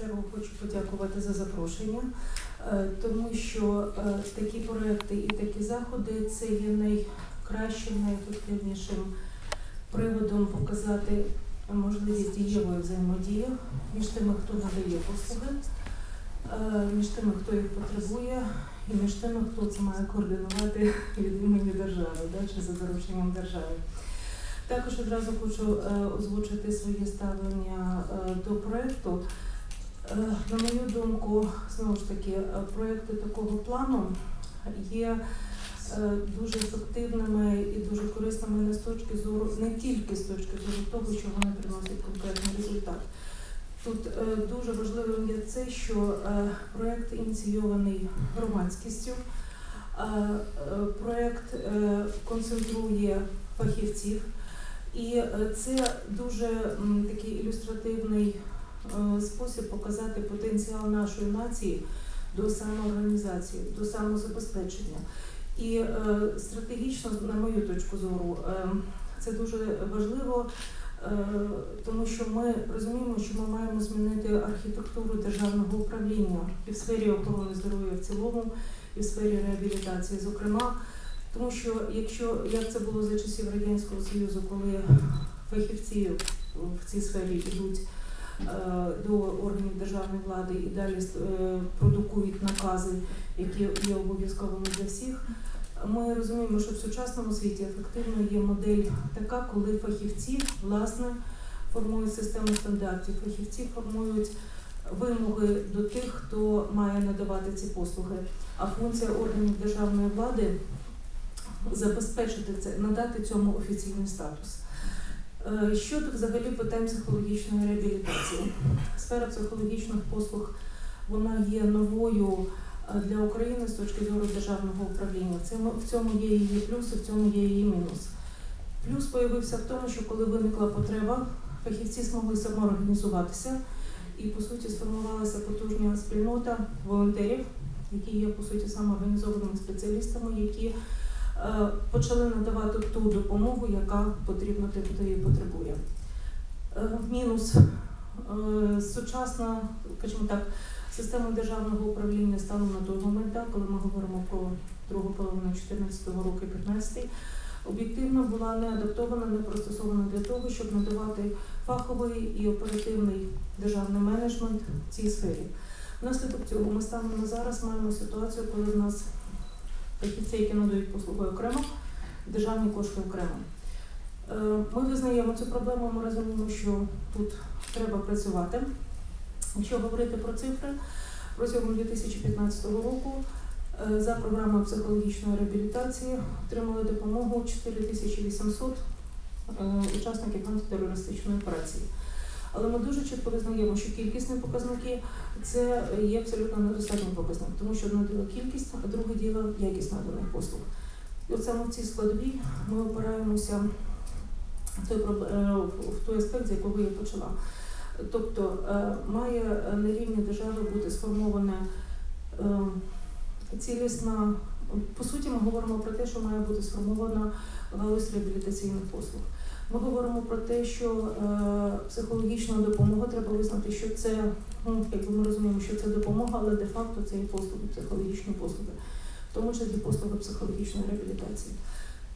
чергу хочу подякувати за запрошення, е, тому що е, такі проекти і такі заходи це є найкращим, найефективнішим приводом показати можливість дієвої взаємодії між тими, хто надає послуги, е, між тими, хто їх потребує, і між тими, хто це має координувати від імені держави, чи за дорученням держави. Також одразу хочу озвучити своє ставлення до проекту. Е, На мою думку, знову ж таки, е, проекти такого плану є е, дуже ефективними і дуже корисними не з точки зору, не тільки з точки зору того, що вони приносять конкретний результат. Тут дуже важливим є це, що проект ініційований громадськістю. Проект е, концентрує фахівців, і це дуже такий ілюстративний спосіб показати потенціал нашої нації до самоорганізації, до самозабезпечення. І е, стратегічно, на мою точку зору, е, це дуже важливо, е, тому що ми розуміємо, що ми маємо змінити архітектуру державного управління і в сфері охорони здоров'я в цілому, і в сфері реабілітації, зокрема. Тому що якщо як це було за часів радянського союзу, коли фахівці в цій сфері йдуть е, до органів державної влади і далі е, продукують накази, які є обов'язковими для всіх. Ми розуміємо, що в сучасному світі ефективно є модель така, коли фахівці власне формують систему стандартів, фахівці формують вимоги до тих, хто має надавати ці послуги. А функція органів державної влади забезпечити це, надати цьому офіційний статус. Е, Щодо взагалі питань психологічної реабілітації, сфера психологічних послуг вона є новою е, для України з точки зору державного управління. В цьому є її плюс, і в цьому є її мінус. Плюс появився в тому, що коли виникла потреба, фахівці змогли самоорганізуватися і по суті сформувалася потужна спільнота волонтерів, які є по суті самоорганізованими спеціалістами, які почали надавати ту допомогу, яка потрібна тим, хто її потребує. Е, Мінус Е, сучасна, скажімо так, система державного управління станом на той момент, коли ми говоримо про другу половину 2014 року і 15 об'єктивно була не адаптована, не пристосована для того, щоб надавати фаховий і оперативний державний менеджмент в цій сфері. Внаслідок цього ми станом на зараз маємо ситуацію, коли в нас фахівці, які надають послуги окремо, державні кошти окремо. Е, Ми визнаємо цю проблему, ми розуміємо, що тут треба працювати. Якщо говорити про цифри, протягом 2015 року е, за програмою психологічної реабілітації отримали допомогу 4800 е, учасників антитерористичної операції. Але ми дуже чітко визнаємо, що кількісні показники це є абсолютно недостатній показник, тому що одне діло кількість, а друге діло якість наданих послуг. І от саме в цій складовій ми опираємося в той, е, в той аспект, з якого я почала. Тобто е, має на рівні держави бути сформована е, цілісна. По суті, ми говоримо про те, що має бути сформована галузь реабілітаційних послуг. Ми говоримо про те, що е, психологічна допомога треба визнати, що це, ну, якби ми розуміємо, що це допомога, але де-факто це і послуги, психологічні послуги, в тому числі послуги психологічної реабілітації.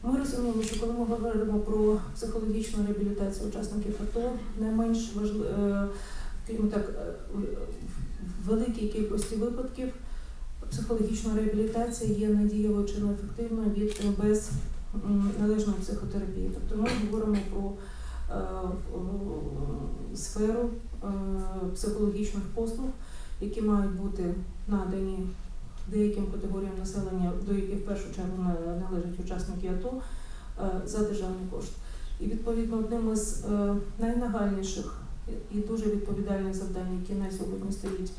Ми розуміємо, що коли ми говоримо про психологічну реабілітацію учасників АТО, не менш важливо, скажімо так, е, в великій кількості випадків психологічна реабілітація є надієвою чи неефективною від е, без належної психотерапії. Тобто ми говоримо про е, сферу е, психологічних послуг, які мають бути надані деяким категоріям населення, до яких в першу чергу належать учасники АТО, е, за державний кошт. І відповідно одним із найнагальніших і дуже відповідальних завдань, які на сьогодні стоїть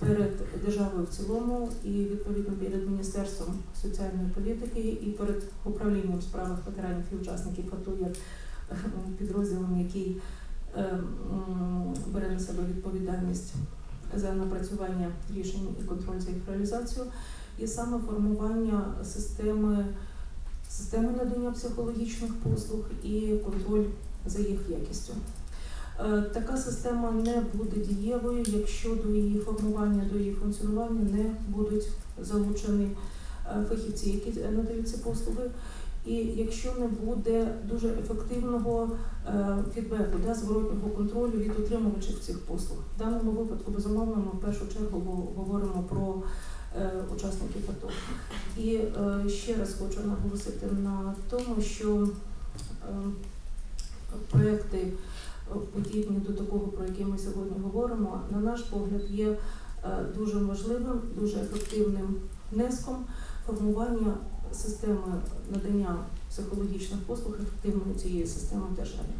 перед державою в цілому, і відповідно перед Міністерством соціальної політики і перед управлінням справах ветеранів і учасників АТО як е, підрозділом, який е, бере на себе відповідальність за напрацювання рішень і контроль за їх реалізацію, є саме формування системи, системи надання психологічних послуг і контроль за їх якістю. Е, Така система не буде дієвою, якщо до її формування, до її функціонування не будуть залучені е, фахівці, які надають ці послуги. І якщо не буде дуже ефективного е, фідбеку, да, зворотнього контролю від отримувачів цих послуг. В даному випадку, безумовно, ми в першу чергу говоримо про учасників АТО. І ще раз хочу наголосити на тому, що проекти подібні до такого, про який ми сьогодні говоримо, на наш погляд, є е, дуже важливим, дуже ефективним внеском формування системи надання психологічних послуг ефективної цієї системи в державі.